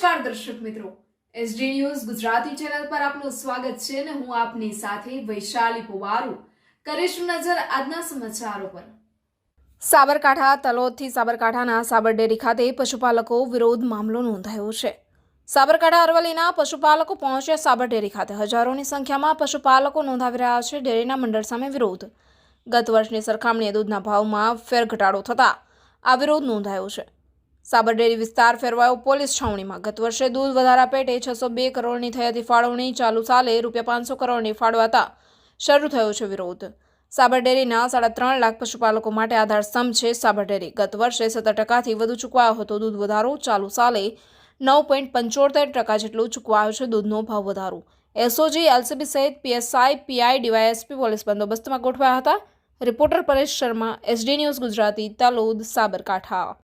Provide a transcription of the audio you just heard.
નમસ્કાર દર્શક મિત્રો. એસડી ન્યૂઝ ગુજરાતી ચેનલ પર આપનું સ્વાગત છે અને હું આપની સાથે વૈશાલી પુવારુ. કરીશું નજર આજના સમાચારો પર. સાબરકાંઠા તલોદથી સાબરકાંઠાના સાબરડેરી ખાતે પશુપાલકો વિરોધ મામલો નોંધાયો છે. સાબરકાંઠા અરવલ્લીના પશુપાલકો પહોંચ્યા સાબરડેરી ખાતે. હજારોની સંખ્યામાં પશુપાલકો નોંધાવી રહ્યા છે ડેરીના મંડળ સામે વિરોધ. ગત વર્ષની સરખામણીએ દૂધના ભાવમાં ફેર ઘટાડો થતાં આ વિરોધ નોંધાયો છે. સાબરડેરી વિસ્તાર ફેરવાયો પોલીસ છાવણીમાં. ગત વર્ષે દૂધ વધારા પેટે છસો બે કરોડની થઈ હતી ફાળવણી. ચાલુ સાલે રૂપિયા પાંચસો કરોડની ફાળવાતા શરૂ થયો છે વિરોધ. સાબરડેરીના સાડા ત્રણ લાખ પશુપાલકો માટે આધાર સ્તંભ છે સાબરડેરી. ગત વર્ષે સત્તર ટકાથી વધુ ચૂકવાયો હતો દૂધ વધારો. ચાલુ સાલે નવ પોઈન્ટ પંચોતેર ટકા જેટલું ચૂકવાયો છે દૂધનો ભાવ વધારો. એસઓજી, એલસીબી સહિત પીએસઆઈ, પીઆઈ, ડીવાયએસપી પોલીસ બંદોબસ્તમાં ગોઠવાયા હતા. Reporter Paresh Sharma, SD news Gujarati, Talod, Sabarkantha.